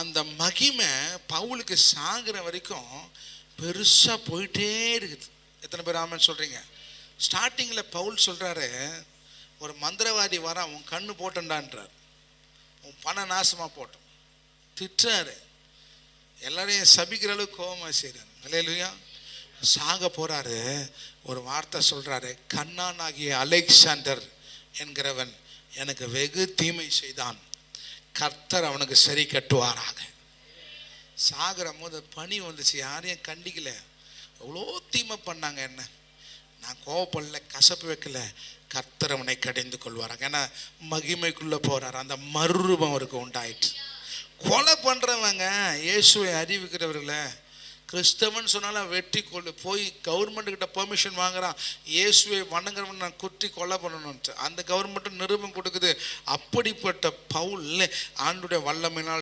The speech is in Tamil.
அந்த மகிமை பவுலுக்கு சாகிற வரைக்கும் பெருசாக போயிட்டே இருக்குது. எத்தனை பேர் ஆமான்னு சொல்கிறீங்க ஸ்டார்டிங்கில் பவுல் சொல்கிறாரு ஒரு மந்திரவாதி வரான் உன் கண்ணு போட்டண்டான்றார் உன் பணம் நாசமாக போட்டோம். திட்டுறாரு. எல்லாரையும் சபிக்கிற அளவுக்கு கோபமாக செய்கிறார் இல்லையா சாக போகிறாரு ஒரு வார்த்தை சொல்கிறாரு கண்ணான் ஆகிய அலெக்சாண்டர் என்கிறவன் எனக்கு வெகு தீமை செய்தான். கர்த்தர் அவனுக்கு சரி கட்டுவாராக. சாகிற போது பணி வந்துச்சு. யாரையும் கண்டிக்கல. அவ்வளோ தீமை பண்ணாங்க என்ன? நான் கோவப்படல கசப்பு வைக்கல. கர்த்தர் அவனை கடிந்து கொள்வாராங்க ஏன்னா மகிமைக்குள்ளே போகிறார் அந்த மறுரூபம் அவருக்கு உண்டாயிற்று. கொலை பண்ணுறவங்க இயேசுவை அறிவிக்கிறவர்களை கிறிஸ்தவன் சொன்னாலும் வெட்டி கொள்ளு போய் கவர்மெண்ட்டுக்கிட்ட கிட்ட பெர்மிஷன் வாங்குறான். இயேசுவை வணங்குறவன் நான் குத்தி கொலை பண்ணணும்ட்டு அந்த கவர்மெண்ட்டும் நிருபம் கொடுக்குது. அப்படிப்பட்ட பவுல் ஆண்டுடைய வல்லமையினால்